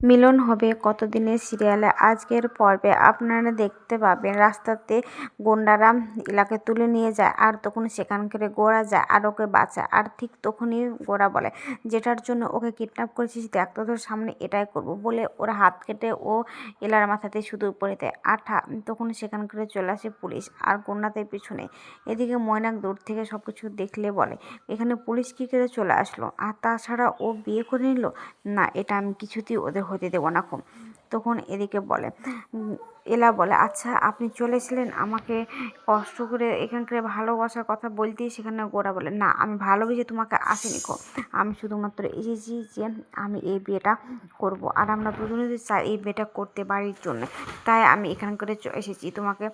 মিলন হবে কতদিনের সিরিয়ালে? আজকের পর্বে আপনারা দেখতে পাবেন রাস্তাতে গুন্ডারা ইলাকে তুলে নিয়ে যায়, আর তখন সেখান সেখানকারে গোড়া যায় আর ওকে বাঁচায়। আর ঠিক তখনই গোড়া বলে, যেটার জন্য ওকে কিডন্যাপ করেছিস, দেখ তোদের সামনে এটাই করব বলে ওরা হাত কেটে ও এলার মাথাতে শুধু উপরে দেয়। আঠা তখন সেখানকারে চলে আসে পুলিশ, আর গুন্ডাদের পিছনে। এদিকে ময়নাক দূর থেকে সব কিছু দেখলে বলে, এখানে পুলিশ কী করে চলে আসলো? আর তাছাড়া ও বিয়ে করে নিল? না, এটা আমি কিছুতেই ওদের হতে দেব না খুব। তখন এদিকে বলে এলা বলে আচ্ছা আপনি চলেছিলেন আমাকে কষ্ট করে এখানকার ভালোবাসার কথা বলতেই সেখানে গোরা বলে, না, আমি ভালোবেসে তোমাকে আসিনি কো আমি শুধুমাত্র এসেছি যে আমি এই বিয়েটা করব আর আমরা দুজনে চাই এই বিয়েটা করতে বাড়ির জন্য। তাই আমি এখানকারে চ- এসেছি তোমাকে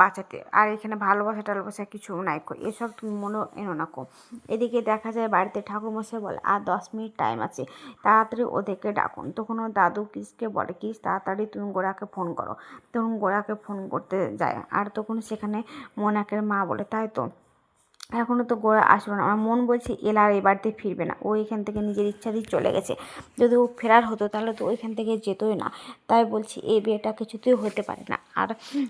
বাঁচাতে। আর এখানে ভালোবাসা টালোবাসা কিছু নাই কো এসব তুমি মনে এনো না কো এদিকে দেখা যায় বাড়িতে ঠাকুরমশাই বলে, আর দশ মিনিট টাইম আছে, তাড়াতাড়ি ওদেরকে ডাকুন। তখন ও দাদু কিসকে বলে, কিস, তাড়াতাড়ি তুমি গোড়াকে ফোন করো। তখন গোড়াকে ফোন করতে যায়। আর তখন সেখানে মোনাকের মা বলে তাই তো? এখনও তো গোড়া আসলো না। আমার মন বলছে এলা আর এই বাড়িতে ফিরবে না। ও এখান থেকে নিজের ইচ্ছাতেই চলে গেছে। যদি ও ফেরার হতো তাহলে তো ওইখান থেকে যেতই না। তাই বলছি এই বিয়েটা কিছুতেই হতে পারে না। আর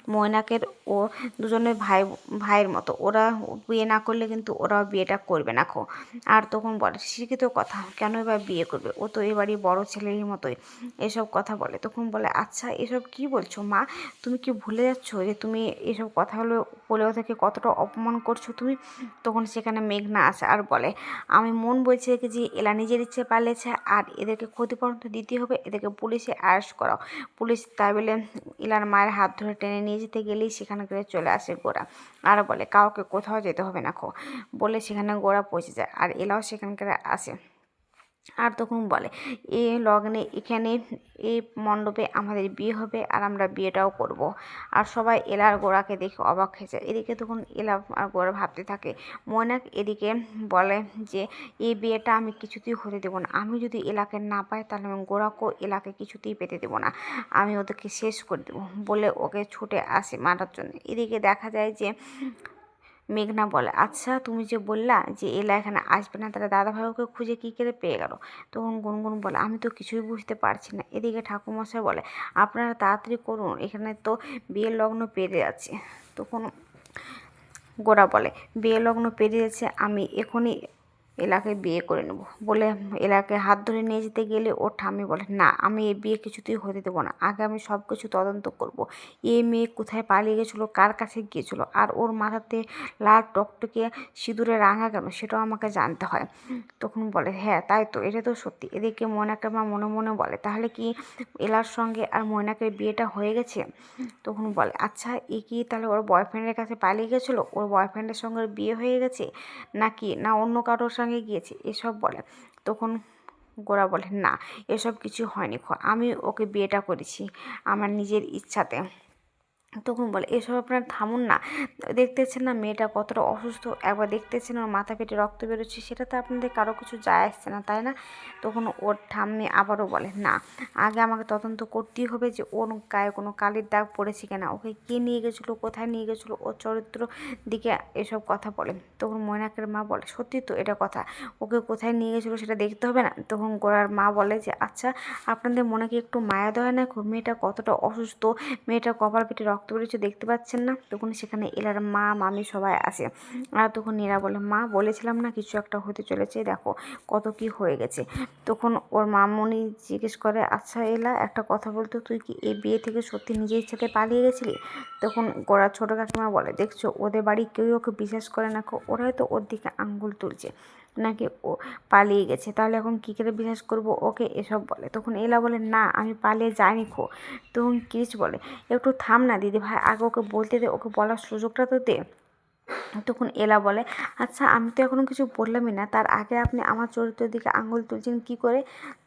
ময়নাকের ও দুজনের ভাই, ভাইয়ের মতো। ওরা বিয়ে না করলে কিন্তু ওরাও বিয়েটা করবে না, খো। আর তখন বলে, শিক্ষিত কথা, কেন এবার বিয়ে করবে? ও তো এবারই বড় ছেলের মতোই। এসব কথা বলে। তখন বলে আচ্ছা এসব কি বলছো, মা? তুমি কি ভুলে যাচ্ছ যে তুমি এসব কথাগুলো বলে ওদেরকে কতটা অপমান করছ? তুমি তখন সেখানে মেঘনা আসে আর বলে, আমি মন বলছে যে এলা নিজের ইচ্ছে পালিয়েছে আর এদেরকে ক্ষতিপূরণ তো দিতে হবে, এদেরকে পুলিশে আয়াস করাও। পুলিশ তাই বলে এলার মায়ের হাত ধরে টেনে নিয়ে যেতে গেলেই সেখানে করে চলে আসে গোড়া আর বলে, কাউকে কোথাও যেতে হবে না খো। বলে সেখানে গোড়া পৌঁছে যায় আর এলাও সেখানকার আসে। আর তখন বলে, এ লগ্নে এখানে এই মণ্ডপে আমাদের বিয়ে হবে আর আমরা বিয়েটাও করব। আর সবাই এলার গোড়াকে দেখে অবাক হয়ে যায়। এদিকে তখন এলা আর গোড়া ভাবতে থাকে ময়নাক এদিকে বলে যে এই বিয়েটা আমি কিছুতেই হতে দেবো না। আমি যদি এলাকে না পাই তাহলে আমি গোড়াকেও এলাকে কিছুতেই পেতে দেবো না। আমি ওদেরকে শেষ করে দেবো। বলে ওকে ছুটে আসে মারার জন্য। এদিকে দেখা যায় যে মেঘনা বলে আচ্ছা তুমি যে বললা যে এলা এখানে আসবে না তারা দাদাভাই ওকে খুঁজে কী করে পেয়ে গেল? তখন গুনগুন বলে, আমি তো কিছুই বুঝতে পারছি না। এদিকে ঠাকুমশাই বলে, আপনারা তাড়াতাড়ি করুন, এখানে তো বিয়ের লগ্ন পেরে যাচ্ছে। তখন গোরা বলে বিয়ে লগ্ন পেরিয়েছে আমি এখনই এলাকে বিয়ে করে নেব। বলে এলাকে হাত ধরে নিয়ে যেতে গেলে ওর ঠাম্মি বলে, না, আমি এ বিয়ে কিছুতেই হতে দেবো না। আগে আমি সব কিছু তদন্ত করব। এই মেয়ে কোথায় পালিয়ে গেছিল, কার কাছে গিয়েছিল, আর ওর মাথাতে লাল টকটকে সিঁদুরে রাঙা কেন, সেটাও আমাকে জানতে হয়। তখন বলে হ্যাঁ তাই তো, এটা তো সত্যি। এদিকে ময়নাকে মা মনে মনে বলে, তাহলে কি এলার সঙ্গে আর ময়নাকের বিয়েটা হয়ে গেছে? তখন বলে আচ্ছা এ কি তাহলে ওর বয়ফ্রেন্ডের কাছে পালিয়ে গেছিল? ওর বয়ফ্রেন্ডের সঙ্গে বিয়ে হয়ে গেছে? নাকি? না অন্য কারোর সঙ্গে গিয়েছে, এসব বলে। তখন গোরা বলে, না, এসব কিছু হয়নি আমি ওকে বিয়েটা করেছি, আমার নিজের ইচ্ছাতে। তখন বলে, এসব আপনার থামুন না। দেখতেছেন না মেয়েটা কতটা অসুস্থ। একবার দেখতেছেন ওর মাথা পেটে রক্ত বেরোচ্ছে, সেটা তো আপনাদের কারও কিছু যায় আসছে না, তাই না? তখন ওর ঠাম্মি আবারও বলে, না, আগে আমাকে তদন্ত করতেই হবে যে ওর গায়ে কোনো কালির দাগ পড়েছে কিনা। ওকে কে নিয়ে গেছিল, কোথায় নিয়ে গেছিল ওর চরিত্র দিকে এসব কথা বলে। তখন ময়নাকের মা বলে, সত্যি তো এটা কথা। ওকে কোথায় নিয়ে গেছিল সেটা দেখতে হবে না? তখন গোড়ার মা বলে যে আচ্ছা আপনাদের মনে কি একটু মায়া দয়া না খুব মেয়েটা কতটা অসুস্থ, মেয়েটা কপাল পেটে রক্ত বেরোচ্ছে দেখতে পাচ্ছেন না। তখন সেখানে এলার মা, মামি সবাই আসে। আর তখন নীরা বলে, মা, বলেছিলাম না, কিছু একটা হতে চলেছে, দেখো কত কি হয়ে গেছে। তখন ওর মামনি জিজ্ঞেস করে আচ্ছা এলা, একটা কথা বলতো, তুই কি এই বিয়ে থেকে সত্যি নিজের ইচ্ছাতে পালিয়ে গেছিলি? তখন গোড়া ছোটো কাকিমা বলে, দেখছ, ওদের বাড়ি কেউ ওকে বিশ্বাস করে না, ওরাই তো ওর দিকে আঙ্গুল তুলছে। নাকি ও পালিয়ে গেছে? তাহলে এখন কী করে বিশ্বাস করব? ওকে এসব বলে। তখন এলা বলে, না, আমি পালিয়ে যাইনি খো। তখন কিরিচ বলে, একটু থাম না দিদি ভাই আগে ওকে বলতে দে, ওকে বলার সুযোগটা তো দে। তখন এলা বলে আচ্ছা আমি তো এখনও কিছু বললামই না। তার আগে আপনি আমার চরিত্রের দিকে আঙুল তুলছেন কি করে?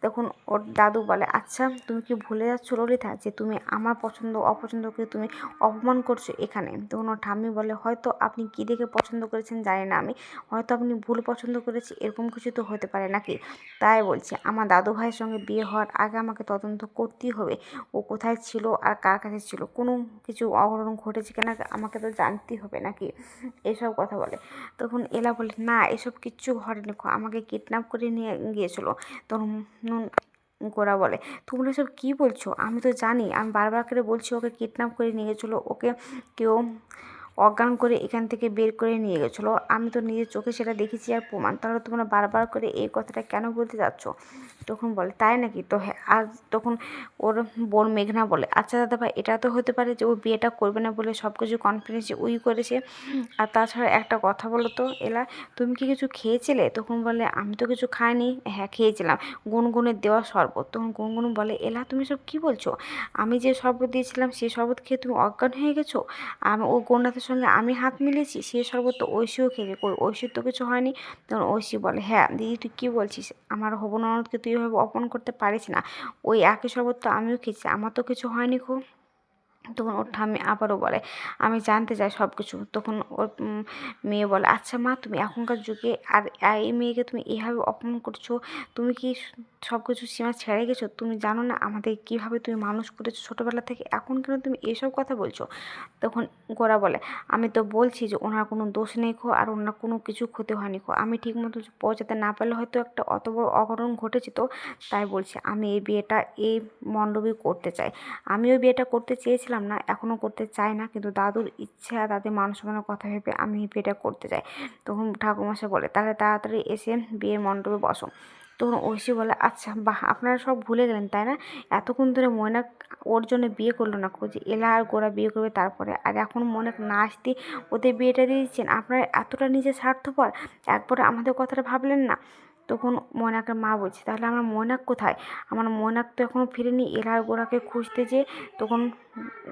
তখন ওর দাদু বলে আচ্ছা তুমি কি ভুলে যাচ্ছ ললিতা যে তুমি আমার পছন্দ, অপছন্দকে তুমি অপমান করছ এখানে? তখন ওর ঠাম্মি বলে, হয়তো আপনি কি দেখে পছন্দ করেছেন জানি না আমি। হয়তো আপনি ভুল পছন্দ করেছি, এরকম কিছু তো হতে পারে নাকি? তাই বলছি, আমার দাদু ভাইয়ের সঙ্গে বিয়ে হওয়ার আগে আমাকে তদন্ত করতেই হবে। ও কোথায় ছিল আর কার কাছে ছিল? কোনো কিছু অঘটন ঘটেছে কিনা আমাকে তো জানতেই হবে নাকি? এসব কথা বলে। তখন এলা বলে, না, এসব কিচ্ছু ঘটেনি। আমাকে কিডন্যাপ করে নিয়ে গিয়েছিল। তখন গোরা বলে, তোমরা সব কী বলছো? আমি তো জানি। আমি বারবার করে বলছি, ওকে কিডন্যাপ করে নিয়ে গেছিল ওকে কেউ অজ্ঞান করে এখান থেকে বের করে নিয়ে গেছিল। আমি তো নিজের চোখে সেটা দেখেছি আর প্রমাণ। তাহলে তোমরা বারবার করে এই কথাটা কেন বলতে যাচ্ছ? তখন বলে, তাই নাকি? তো হ্যাঁ আর তখন ওর বোন মেঘনা বলে আচ্ছা দাদা ভাই, এটা তো হতে পারে যে ও বিয়েটা করবে না বলে সব কিছু কনফিডেন্স উই করেছে। আর তাছাড়া একটা কথা বলো তো, এলা, তুমি কি কিছু খেয়েছিলে? তখন বলে, আমি তো কিছু খাইনি। হ্যাঁ খেয়েছিলাম। গুনগুনের দেওয়া শরবত। তখন গুনগুন বলে, এলা, তুমি সব কি বলছো? আমি যে শরবত দিয়েছিলাম সেই শরবত খেয়ে তুমি অজ্ঞান হয়ে গেছো? আমি ও গন্ডাতের সঙ্গে আমি হাত মিলিয়েছি, সে শরবত ঐশীও খেয়েছে কই, ঐশীর তো কিছু হয়নি? তখন ঐশী বলে হ্যাঁ দিদি, তুই কী বলছিস? আমার হবু ননদকে তুই এভাবে অপন করতে পারিস না। ওই একই শরবত আমিও খেয়েছি, আমার তো কিছু হয়নি খুব। তখন ওর ঠাম্মি আবারও বলে, আমি জানতে চাই সব কিছু তখন ওর মেয়ে বলে আচ্ছা মা, তুমি এখনকার যুগে আর এই মেয়েকে তুমি এইভাবে অপমান করছ? তুমি কি সব কিছু সীমা ছেড়ে গেছো? তুমি জানো না আমাদের কীভাবে তুমি মানুষ করেছ? ছোটোবেলা থেকে এখন কেন তুমি এসব কথা বলছো? তখন গোরা বলে, আমি তো বলছি যে ওনার কোনো দোষ নেই খো, আর ওনার কোনো কিছু ক্ষতি হয়নি খো। আমি ঠিক মতো পৌঁছাতে না পারলে হয়তো একটা অত বড় অঘটন ঘটেছে তো, তাই বলছি, আমি এই বিয়েটা এই মণ্ডপে করতে চাই। আমিও বিয়েটা করতে চেয়েছিলাম না এখনও করতে চাই না। কিন্তু দাদুর ইচ্ছা দাদের মান সম্মানের কথা ভেবে আমি বিয়েটা করতে চাই তখন ঠাকুরমশাই বলে, তাহলে তাড়াতাড়ি এসে বিয়ের মণ্ডপে বসো। তখন ঐশী বলে আচ্ছা বাহ, আপনারা সব ভুলে গেলেন, তাই না? এতক্ষণ ধরে ময়না ওর জন্য বিয়ে করল না খোঁজে এলা আর গোরা বিয়ে করবে তারপরে? আর এখন মনে না আসতে ওদের বিয়েটা দিয়ে দিচ্ছেন আপনারা এতটা নিজে স্বার্থপর একবারে আমাদের কথাটা ভাবলেন না? তখন ময়নাকের মা বলছে, তাহলে আমার ময়নাক কোথায়? আমার ময়নাক তো এখনও ফিরেনি এলা আর গোরাকে খুঁজতে যে তখন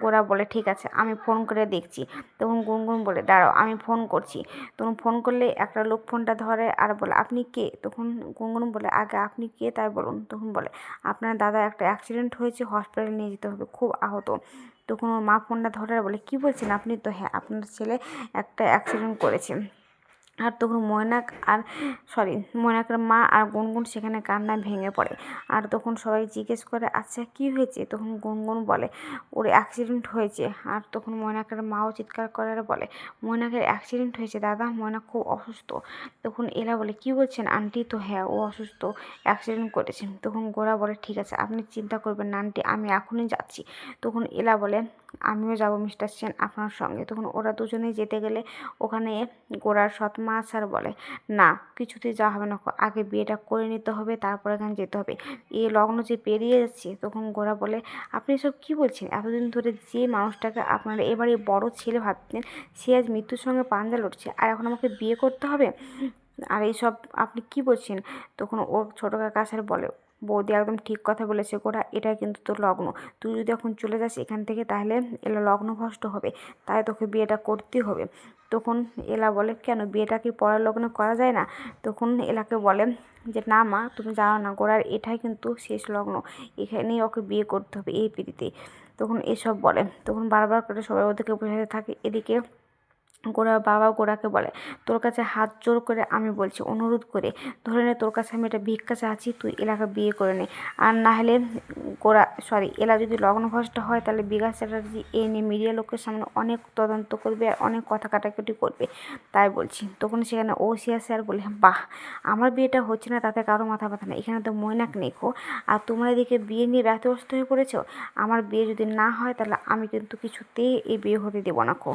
গোরা বলে, ঠিক আছে, আমি ফোন করে দেখছি। তখন গুনগুন বলে, দাঁড়াও, আমি ফোন করছি। তখন ফোন করলে একটা লোক ফোনটা ধরে আর বলে, আপনি কে? তখন গুনগুন বলে, আগে আপনি কে তাই বলুন। তখন বলে, আপনার দাদা একটা অ্যাক্সিডেন্ট হয়েছে হসপিটালে নিয়ে যেতে হবে, খুব আহত। তখন ওর মা ফোনটা ধরে বলে, কী বলছেন আপনি? তো হ্যাঁ আপনার ছেলে একটা অ্যাক্সিডেন্ট করেছে। আর তখন ময়নাক আর সরি ময়নাকের মা আর গুনগুন সেখানে কান্নায় ভেঙে পড়ে। আর তখন সবাই জিজ্ঞেস করে আচ্ছা কী হয়েছে? তখন গুনগুন বলে, ওর অ্যাক্সিডেন্ট হয়েছে। আর তখন ময়নাকের মাও চিৎকার করে আর বলে, ময়নাকের অ্যাক্সিডেন্ট হয়েছে, দাদা ময়না খুব অসুস্থ। তখন এলা বলে, কি বলছেন? আন্টি তো হ্যাঁ ও অসুস্থ অ্যাক্সিডেন্ট করেছে। তখন গোরা বলে, ঠিক আছে, আপনি চিন্তা করবেন না, আন্টি, আমি এখনই যাচ্ছি। তখন এলা বলে আমিও যাব মিস্টার সেন আপনার সঙ্গে। তখন ওরা দুজনেই যেতে গেলে ওখানে গোড়ার সৎ মা স্যার বলে, না, কিছুতেই যাওয়া হবে না। আগে বিয়েটা করে নিতে হবে, তারপর এখানে যেতে হবে। এ লগ্ন যে পেরিয়ে যাচ্ছে, তখন গোরা বলে, আপনি সব কি বলছেন? এতদিন ধরে যে মানুষটাকে আপনারা এবারে বড় ছেলে ভাবতেন সে আজ মৃত্যুর সঙ্গে পাঞ্জা লড়ছে, আর এখন আমাকে বিয়ে করতে হবে? আর এইসব আপনি কি বলছেন? তখন ওর ছোটো কাকা স্যার বলে বৌদি একদম ঠিক কথা বলেছে, গোরা, এটা কিন্তু তোর লগ্ন। তুই যদি এখন চলে যাস এখান থেকে, তাহলে এলা লগ্ন ভ্রষ্ট হবে, তাই তোকে বিয়েটা করতেই হবে। তখন এলা বলে, কেন, বিয়েটা কি পরের লগ্নে করা যায় না? তখন এলাকে বলে যে, না মা, তুমি জানো না গোড়ার এটাই কিন্তু শেষ লগ্ন, এখানেই ওকে বিয়ে করতে হবে এই পিড়িতে তখন এসব বলে, তখন বারবার করে সবাই ওদেরকে বোঝাতে থাকে, এদিকে গোরা বাবা গোরাকে বলে, তোর কাছে হাত জোর করে আমি বলছি, অনুরোধ করে, ধরে নে তোর কাছে আমি একটা ভিক্ষা চাচ্ছি তুই এলাকা বিয়ে করে নে। আর না হলে গোরা সরি এলা যদি লগ্নভ্রষ্ট হয়, তাহলে বিকাশ চ্যাটার্জি এ নিয়ে মিডিয়া লোকের সামনে অনেক তদন্ত করবে আর অনেক কথা কাটাকাটি করবে। তাই বলছি, তখন সেখানে ও আসে আর বলে, বাহ, আমার বিয়েটা হচ্ছে না, তাতে কারও মাথা ব্যথা না এখানে তো ময়নাক নেই খো আর তোমরা এদিকে বিয়ে নিয়ে ব্যস্তগ্রস্ত হয়ে পড়েছো? আমার বিয়ে যদি না হয়, তাহলে আমি কিন্তু কিছুতেই এই বিয়ে হতে দেবো না খো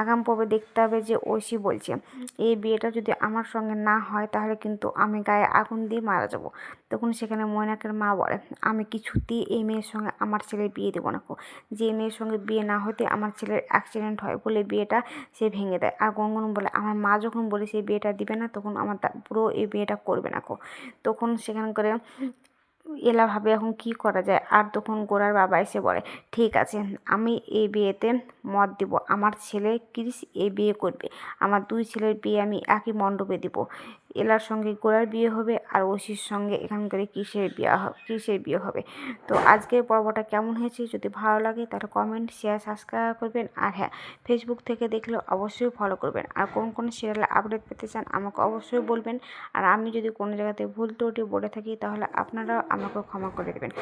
আগাম পর্বে দেখতে হবে যে ঐশী বলছে, এই বিয়েটা যদি আমার সঙ্গে না হয়, তাহলে কিন্তু আমি গায়ে আগুন দিয়ে মারা যাব। তখন সেখানে ময়নাকের মা বলে, আমি কিছুতেই এই মেয়ের সঙ্গে আমার ছেলের বিয়ে দেবো না যে মেয়ের সঙ্গে বিয়ে না হতে আমার ছেলের অ্যাক্সিডেন্ট হয় বলে বিয়েটা সে ভেঙে দেয়। আর গঙ্গন বলে, আমার মা যখন বলে সেই বিয়েটা দিবে না, তখন আমার পুরো এই বিয়েটা করবে না কো তখন সেখানে করে এলা ভাবে এখন কি করা যায়? আর তখন গোড়ার বাবা এসে বলে, ঠিক আছে, আমি এই বিয়েতে মত দিব। আমার ছেলে ক্রিস এ বিয়ে করবে। আমার দুই ছেলের বিয়ে আমি একই মণ্ডপে দিব। এলার সঙ্গে গোড়ার বিয়ে হবে আর ওসির সঙ্গে এখানকার কিসের বিয়ে কিসের বিয়ে হবে। তো আজকের পর্বটা কেমন হয়েছে যদি ভালো লাগে তাহলে কমেন্ট শেয়ার সাবস্ক্রাইব করবেন। আর হ্যাঁ ফেসবুক থেকে দেখলে অবশ্যই ফলো করবেন। আর কোন কোন সিরিয়ালে আপডেট পেতে চান আমাকে অবশ্যই বলবেন। আর আমি যদি কোনো জায়গাতে ভুল ত্রুটি বলে থাকি তাহলে আপনারাও আমাকে ক্ষমা করে দেবেন।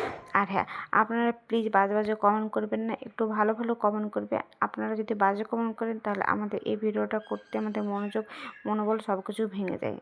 আর হ্যাঁ আপনারা প্লিজ বাজে বাজে কমেন্ট করবেন না, একটু ভালো ভালো কমেন্ট করবে। আপনারা যদি বাজে কমেন্ট করেন তাহলে আমাদের এই ভিডিওটা করতে আমাদের মনোযোগ, মনোবল সব কিছু ভেঙে যায়।